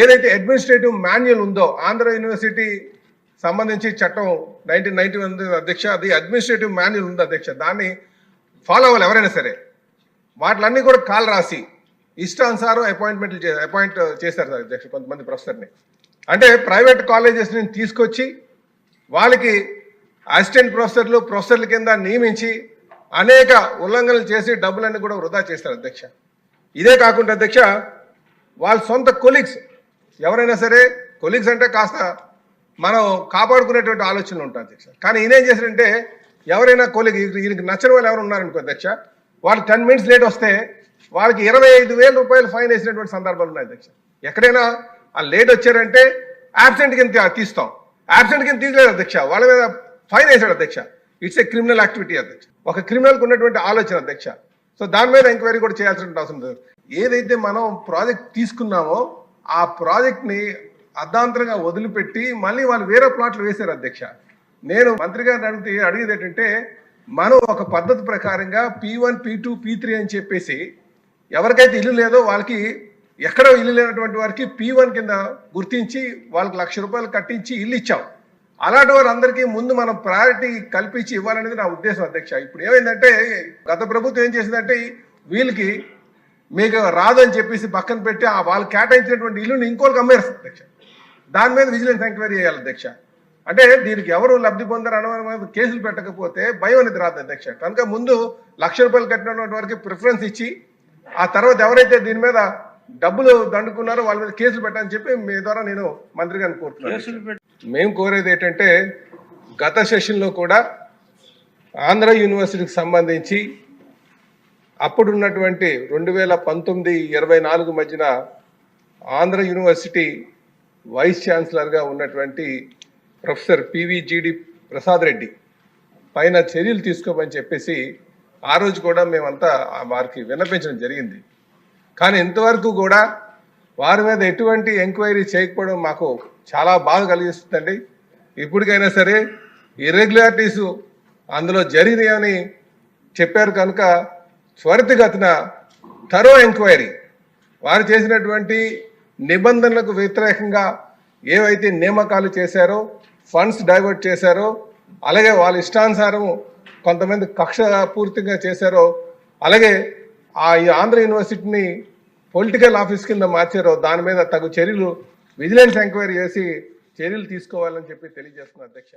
ఏదైతే administrative manual ఉందో Andhra university సంబంధించి చట్టం నైన్టీన్ నైన్టీ వన్ అధ్యక్ష అది అడ్మినిస్ట్రేటివ్ మాన్యువల్ ఉంది అధ్యక్ష. దాన్ని ఫాలో అవ్వాలి ఎవరైనా సరే. వాటిలన్నీ కూడా కాల్ రాసి ఇష్టానుసారం అపాయింట్మెంట్లు చే అపాయింట్ చేశారు సార్ అధ్యక్ష కొంతమంది ప్రొఫెసర్ని. అంటే ప్రైవేట్ కాలేజెస్ని తీసుకొచ్చి వాళ్ళకి అసిస్టెంట్ ప్రొఫెసర్లు ప్రొఫెసర్ల కింద నియమించి అనేక ఉల్లంఘనలు చేసి డబ్బులన్నీ కూడా వృధా చేస్తారు అధ్యక్ష. ఇదే కాకుండా అధ్యక్ష వాళ్ళ సొంత కొలీగ్స్ ఎవరైనా సరే కొలీగ్స్ అంటే కాస్త మనం కాపాడుకునేటువంటి ఆలోచనలు ఉంటాయి అధ్యక్ష. కానీ ఈయన ఏం చేశారంటే ఎవరైనా కొలీగ్ ఈయనకి నచ్చని వాళ్ళు ఎవరు ఉన్నారనుకో అధ్యక్ష వాళ్ళు టెన్ మినిట్స్ లేట్ వస్తే వాళ్ళకి ఇరవై ఐదు వేల రూపాయలు ఫైన్ వేసినటువంటి సందర్భాలు ఉన్నాయి అధ్యక్ష. ఎక్కడైనా ఆ లేట్ వచ్చారంటే యాబ్సెంట్ కింద తీస్తాం. యాబ్సెంట్ కింద తీయలేదు అధ్యక్ష. వాళ్ళ మీద ఫైన్ వేసాడు అధ్యక్ష. ఇట్స్ ఏ క్రిమినల్ యాక్టివిటీ అధ్యక్ష. ఒక క్రిమినల్కి ఉన్నటువంటి ఆలోచన అధ్యక్ష. సో దాని మీద ఎంక్వైరీ కూడా చేయాల్సిన అవసరం లేదు. ఏదైతే మనం ప్రాజెక్ట్ తీసుకున్నామో ఆ ప్రాజెక్ట్ని అర్ధాంతరంగా వదిలిపెట్టి మళ్ళీ వాళ్ళు వేరే ప్లాట్లు వేశారు అధ్యక్ష. నేను మంత్రి గారిని అడిగితే అడిగేది ఏంటంటే మనం ఒక పద్ధతి ప్రకారంగా P one P two P three అని చెప్పేసి ఎవరికైతే ఇల్లు లేదో వాళ్ళకి ఎక్కడో ఇల్లు లేనటువంటి వారికి పీ వన్ కింద గుర్తించి వాళ్ళకి లక్ష రూపాయలు కట్టించి ఇల్లు ఇచ్చాం. అలాంటి వారందరికీ ముందు మనం ప్రయారిటీ కల్పించి ఇవ్వాలనేది నా ఉద్దేశం అధ్యక్ష. ఇప్పుడు ఏమైందంటే గత ప్రభుత్వం ఏం చేసిందంటే వీళ్ళకి మీకు రాదని చెప్పేసి పక్కన పెట్టి ఆ వాళ్ళు కేటాయించినటువంటి ఇల్లుని ఇంకోళ్ళకి అమ్మేస్తారు అధ్యక్ష. దాని మీద విజిలెన్స్ ఎంక్వైరీ చేయాలి అధ్యక్ష. అంటే దీనికి ఎవరు లబ్ధి పొందారు అనవసరమైన కేసులు పెట్టకపోతే భయం అనేది రాదు అధ్యక్ష. కనుక ముందు లక్ష రూపాయలు కట్టినటువంటి వారికి ప్రిఫరెన్స్ ఇచ్చి ఆ తర్వాత ఎవరైతే దీని మీద డబ్బులు దండుకున్నారో వాళ్ళ మీద కేసులు పెట్టని చెప్పి మీ ద్వారా నేను మంత్రి గారిని కోరుతున్నాను మేము కోరేది ఏంటంటే గత సెషన్లో కూడా ఆంధ్ర యూనివర్సిటీకి సంబంధించి అప్పుడున్నటువంటి రెండు వేల పంతొమ్మిది ఇరవై నాలుగు మధ్యన ఆంధ్ర యూనివర్సిటీ వైస్ ఛాన్సలర్గా ఉన్నటువంటి ప్రొఫెసర్ పివిజిడి ప్రసాద్ రెడ్డి పైన చర్యలు తీసుకోమని చెప్పేసి ఆ రోజు కూడా మేమంతా వారికి విన్నపించడం జరిగింది. కానీ ఇంతవరకు కూడా వారి మీద ఎటువంటి ఎంక్వైరీ చేయకపోవడం మాకు చాలా బాధ కలిగిస్తుందండి. ఇప్పటికైనా సరే ఇర్రెగ్యులారిటీస్ అందులో జరిగినాయని చెప్పారు కనుక త్వరితగతిన థరో ఎంక్వైరీ. వారు చేసినటువంటి నిబంధనలకు వ్యతిరేకంగా ఏవైతే నియామకాలు చేశారో ఫండ్స్ డైవర్ట్ చేశారో అలాగే వాళ్ళ ఇష్టానుసారం కొంతమంది కక్ష పూర్తిగా చేశారో అలాగే ఆ ఈ ఆంధ్ర యూనివర్సిటీని పొలిటికల్ ఆఫీస్ కింద మార్చారో దాని మీద తగు చర్యలు విజిలెన్స్ ఎంక్వైరీ చేసి చర్యలు తీసుకోవాలని చెప్పి తెలియజేస్తున్నారు అధ్యక్ష.